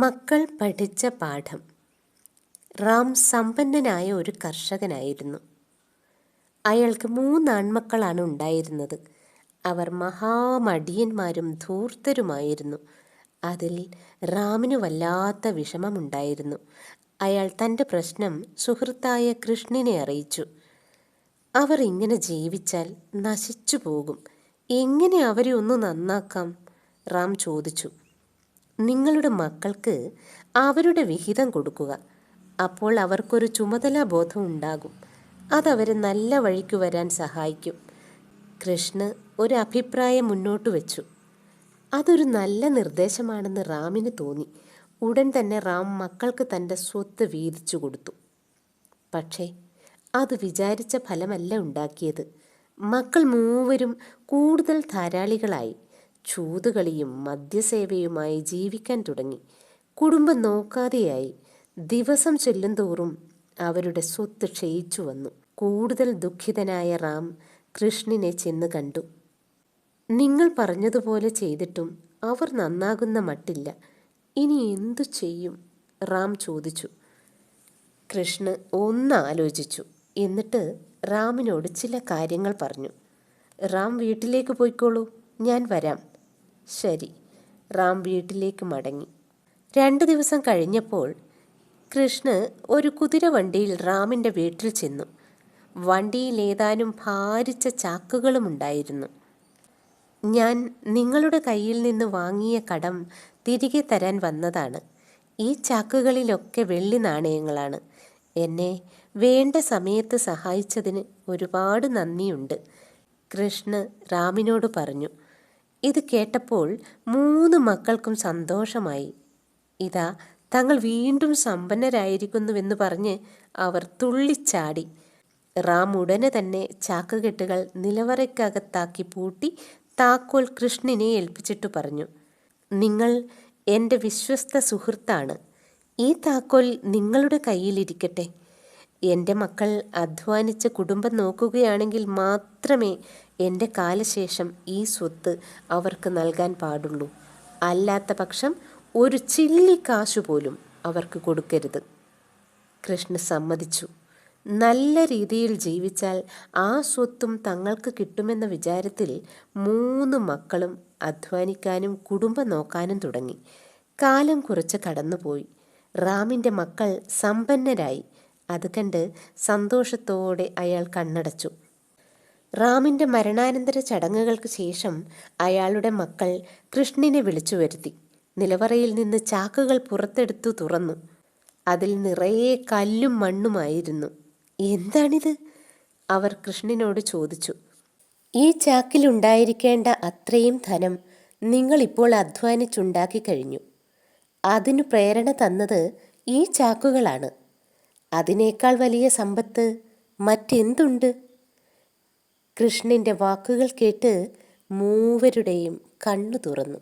മക്കൾ പഠിച്ച പാഠം. റാം സമ്പന്നനായ ഒരു കർഷകനായിരുന്നു. അയാൾക്ക് മൂന്ന് ആൺമക്കളാണ് ഉണ്ടായിരുന്നത്. അവർ മഹാമടിയന്മാരും ധൂർത്തരുമായിരുന്നു. അതിൽ റാമിന് വല്ലാത്ത വിഷമമുണ്ടായിരുന്നു. അയാൾ തന്റെ പ്രശ്നം സുഹൃത്തായ കൃഷ്ണനെ അറിയിച്ചു. അവർ ഇങ്ങനെ ജീവിച്ചാൽ നശിച്ചു പോകും. എങ്ങനെ അവരെ ഒന്ന് നന്നാക്കാം? റാം ചോദിച്ചു. നിങ്ങളുടെ മക്കൾക്ക് അവരുടെ വിഹിതം കൊടുക്കുക. അപ്പോൾ അവർക്കൊരു ചുമതലാ ബോധം ഉണ്ടാകും. അതവരെ നല്ല വഴിക്ക് വരാൻ സഹായിക്കും. കൃഷ്ണ ഒരു അഭിപ്രായം മുന്നോട്ട് വെച്ചു. അതൊരു നല്ല നിർദ്ദേശമാണെന്ന് റാമിന് തോന്നി. ഉടൻ തന്നെ റാം മക്കൾക്ക് തന്റെ സ്വത്ത് വീതിച്ചു കൊടുത്തു. പക്ഷേ അത് വിചാരിച്ച ഫലമല്ല ഉണ്ടാക്കിയത്. മക്കൾ മൂവരും കൂടുതൽ ധാരാളികളായി. ചൂതുകളിയും മദ്യസേവയുമായി ജീവിക്കാൻ തുടങ്ങി. കുടുംബം നോക്കാതെയായി. ദിവസം ചെല്ലുന്തോറും അവരുടെ സ്വത്ത് ക്ഷയിച്ചു വന്നു. കൂടുതൽ ദുഃഖിതനായ റാം കൃഷ്ണനെ ചെന്ന് കണ്ടു. നിങ്ങൾ പറഞ്ഞതുപോലെ ചെയ്തിട്ടും അവർ നന്നാകുന്ന മട്ടില്ല. ഇനി എന്തു ചെയ്യും? റാം ചോദിച്ചു. കൃഷ്ണ ഒന്ന് ആലോചിച്ചു. എന്നിട്ട് റാമിനോട് ചില കാര്യങ്ങൾ പറഞ്ഞു. റാം വീട്ടിലേക്ക് പോയിക്കോളൂ. ഞാൻ വരാം. ശരി. റാം വീട്ടിലേക്ക് മടങ്ങി. രണ്ടു ദിവസം കഴിഞ്ഞപ്പോൾ കൃഷ്ണ ഒരു കുതിരവണ്ടിയിൽ റാമിന്റെ വീട്ടിൽ ചെന്നു. വണ്ടിയിൽ ഏതാനും ഭാരിച്ച ചാക്കുകളും ഉണ്ടായിരുന്നു. ഞാൻ നിങ്ങളുടെ കയ്യിൽ നിന്ന് വാങ്ങിയ കടം തിരികെ തരാൻ വന്നതാണ്. ഈ ചാക്കുകളിലൊക്കെ വെള്ളി നാണയങ്ങളാണ്. എന്നെ വേണ്ട സമയത്ത് സഹായിച്ചതിന് ഒരുപാട് നന്ദിയുണ്ട്. കൃഷ്ണ റാമിനോട് പറഞ്ഞു. ഇത് കേട്ടപ്പോൾ മൂന്ന് മക്കൾക്കും സന്തോഷമായി. ഇതാ തങ്ങൾ വീണ്ടും സമ്പന്നരായിരിക്കുന്നുവെന്ന് പറഞ്ഞ് അവർ തുള്ളിച്ചാടി. റാം ഉടനെ തന്നെ ചാക്കുകെട്ടുകൾ നിലവറയ്ക്കകത്താക്കി പൂട്ടി താക്കോൽ കൃഷ്ണനെ ഏൽപ്പിച്ചിട്ടു പറഞ്ഞു. നിങ്ങൾ എന്റെ വിശ്വസ്ത സുഹൃത്താണ്. ഈ താക്കോൽ നിങ്ങളുടെ കയ്യിലിരിക്കട്ടെ. എന്റെ മക്കൾ അധ്വാനിച്ച് കുടുംബം നോക്കുകയാണെങ്കിൽ മാത്രമേ എന്റെ കാലശേഷം ഈ സ്വത്ത് അവർക്ക് നൽകാൻ പാടുള്ളൂ. അല്ലാത്ത പക്ഷം ഒരു ചില്ലി കാശു പോലും അവർക്ക് കൊടുക്കരുത്. കൃഷ്ണ സമ്മതിച്ചു. നല്ല രീതിയിൽ ജീവിച്ചാൽ ആ സ്വത്തും തങ്ങൾക്ക് കിട്ടുമെന്ന വിചാരത്തിൽ മൂന്ന് മക്കളും അധ്വാനിക്കാനും കുടുംബം നോക്കാനും തുടങ്ങി. കാലം കുറച്ച് കടന്നുപോയി. റാമിന്റെ മക്കൾ സമ്പന്നരായി. അത് കണ്ട് സന്തോഷത്തോടെ അയാൾ കണ്ണടച്ചു. റാമിന്റെ മരണാനന്തര ചടങ്ങുകൾക്ക് ശേഷം അയാളുടെ മക്കൾ കൃഷ്ണനെ വിളിച്ചു വരുത്തി. നിലവറയിൽ നിന്ന് ചാക്കുകൾ പുറത്തെടുത്തു തുറന്നു. അതിൽ നിറയെ കല്ലും മണ്ണുമായിരുന്നു. എന്താണിത്? അവർ കൃഷ്ണനോട് ചോദിച്ചു. ഈ ചാക്കിലുണ്ടായിരിക്കേണ്ട അത്രയും ധനം നിങ്ങളിപ്പോൾ അധ്വാനിച്ചുണ്ടാക്കി കഴിഞ്ഞു. അതിനു പ്രേരണ തന്നത് ഈ ചാക്കുകളാണ്. അതിനേക്കാൾ വലിയ സമ്പത്ത് മറ്റെന്തുണ്ട്? കൃഷ്ണന്റെ വാക്കുകൾ കേട്ട് മൂവരുടെയും കണ്ണു തുറന്നു.